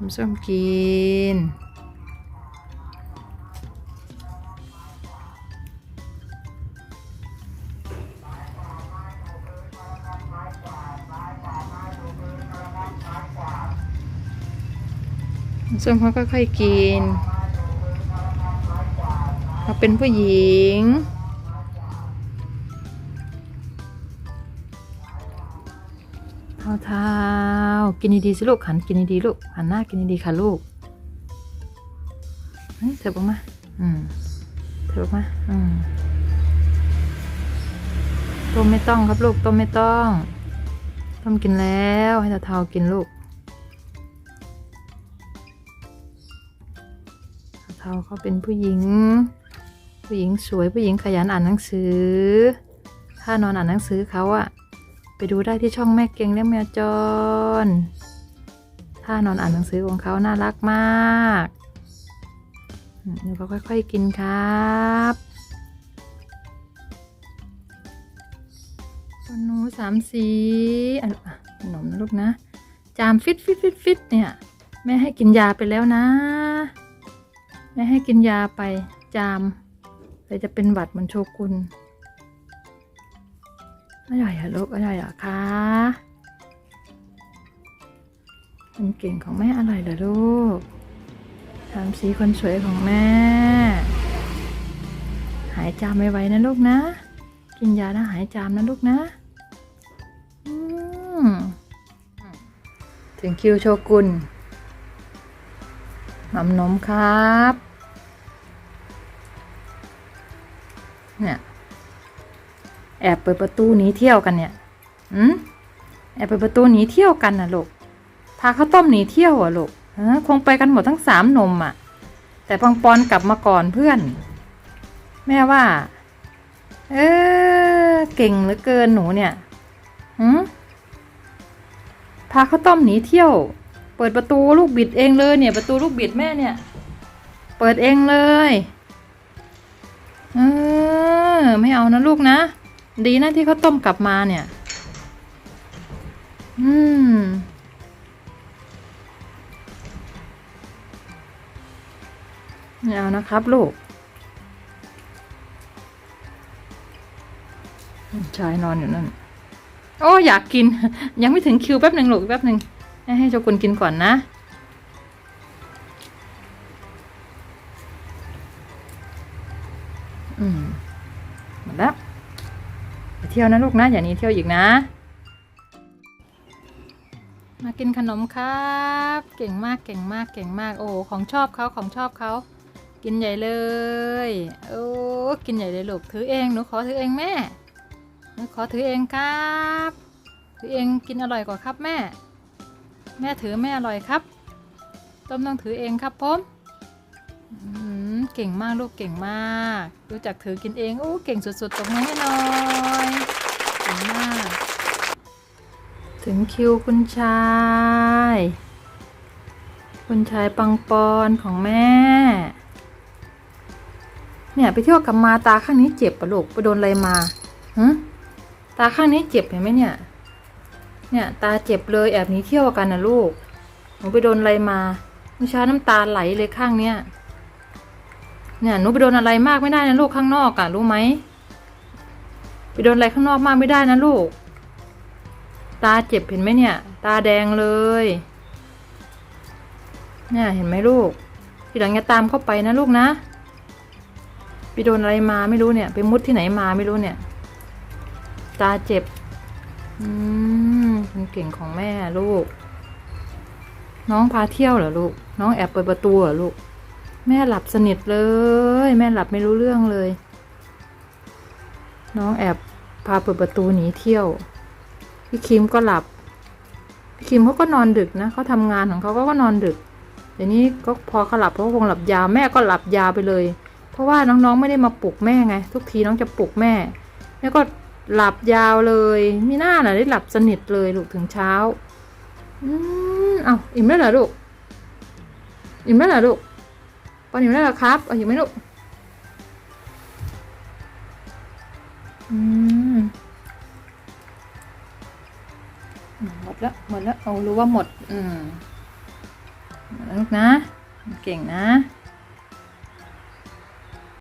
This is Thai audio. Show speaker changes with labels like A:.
A: ทำส้มกิน ส้มเขาก็ค่อยๆกินเขาเป็นผู้หญิงเท้าท้า กินดีๆสิลูกหันกินดีๆลูกหันหน้ากินดีๆค่ะลูกเฮ้ยเถิบออกมา อืมเถิบออกมา อืมต้มไม่ต้องครับลูกต้มไม่ต้อง ต้มกินแล้วให้เท้าเทากินลูกเทาเขาเป็นผู้หญิง ผู้หญิงสวยผู้หญิงขยันอ่านหนังสือ ถ้านอนอ่านหนังสือเขาอะ ไปดูได้ที่ช่องแม่เก่งเลี้ยงแมวจรถ้านอนอ่านหนังสือของเขาน่ารักมากหนูก็ค่อยๆกินครับคนหนูสามสีอะขนมนะลูกนะ จามฟิตฟิตฟิตฟิตเนี่ย แม่ให้กินยาไปแล้วนะ แม่ให้กินยาไปจามเลยจะเป็นหวัดเหมือนโชกุน อร่อยอะลูกอร่อยเหรอะคะคนเก่งของแม่อร่อยเหรอลูกทำสีคนสวยของแม่ หายจามไวๆนะลูกนะ กินยาแล้วหายจามนะลูกนะถึงคิวโชกุนหม่ำนมครับ เนี่ย แอบเปิดประตูหนีเที่ยวกันเนี่ยอืมแอบเปิดประตูหนีเที่ยวกันนะลูก พาข้าวต้มหนีเที่ยวอะลูกฮะคงไปกันหมดทั้งสามนมอะ แต่ปังปอนกลับมาก่อนเพื่อน แม่ว่า เออเก่งเหลือเกินหนูเนี่ยหืมพาข้าวต้มหนีเที่ยว เปิดประตูลูกบิดเองเลยเนี่ย ประตูลูกบิดแม่เนี่ย เปิดเองเลย เออ ไม่เอานะลูกนะ ดีนะที่เขาต้มกลับมาเนี่ย อืม เอานะครับลูก ชายนอนอยู่นั่น โอ้อยากกิน ยังไม่ถึงคิวแป๊บหนึ่งลูกแป๊บหนึ่ง ให้ให้โชกุนกินก่อนนะอืมหมดแล้ว ไปเที่ยวนะลูกนะ อย่าหนี้เที่ยวอีกนะ มากินขนมครับ เก่งมากเก่งมากเก่งมาก โอ้ของชอบเขาของชอบเขากินใหญ่เลย โอ้กินใหญ่เลยลูกถือเองหนูขอถือเองแม่หนูขอถือเองครับ ถือเองกินอร่อยกว่าครับแม่ แม่ถือแม่อร่อยครับ ต้มต้องถือเองครับผม เก่งมากลูกเก่งมาก รู้จักถือกินเองโอ้เก่งสุดๆตบมือให้หน่อยเก่งมาก ถึงคิวคุณชาย คุณชายปังปอนของแม่ เนี่ยไปเที่ยวกับมาตาข้างนี้เจ็บปะลูกไปโดนอะไรมาฮะตาข้างนี้เจ็บเห็นไหมเนี่ย เนี่ยตาเจ็บเลยแอบหนีเที่ยวกันนะลูกหนูไปโดนอะไรมาเมื่อเช้าน้ำตาไหลเลยข้างเนี้ย เนี่ยหนูไปโดนอะไรมากไม่ได้นะลูกข้างนอกอะรู้ไหมไปโดนอะไรข้างนอกมากไม่ได้นะลูก ตาเจ็บเห็นไหมเนี่ย ตาแดงเลย เนี่ยเห็นไหมลูก ทีหลังอย่าตามเข้าไปนะลูกนะไปโดนอะไรมาไม่รู้เนี่ย ไปมุดที่ไหนมาไม่รู้เนี่ย ตาเจ็บ อืมคนเก่งของแม่ลูก น้องพาเที่ยวเหรอลูก น้องแอบเปิดประตูเหรอลูก แม่หลับสนิทเลย แม่หลับไม่รู้เรื่องเลย น้องแอบพาเปิดประตูหนีเที่ยว พี่คิมก็หลับ พี่คิมเขาก็นอนดึกนะเขาทำงานของเขาก็นอนดึกเดี๋ยวนี้ก็พอเขาหลับเขาก็คงหลับยาวแม่ก็หลับยาวไปเลย เพราะว่าน้องๆไม่ได้มาปลุกแม่ไง ทุกทีน้องจะปลุกแม่แม่ก็หลับยาวเลยมีหน้าหน่ะได้หลับสนิทเลยลูกถึงเช้า อืมเอาอิ่มแล้วเหรอลูกอิ่มแล้วเหรอลูก ปอนอยู่ได้วครับเอาอยู่ไหมลูกอืมหมดละหมดละเอารู้ว่าหมด อืมลูกนะ เก่งนะ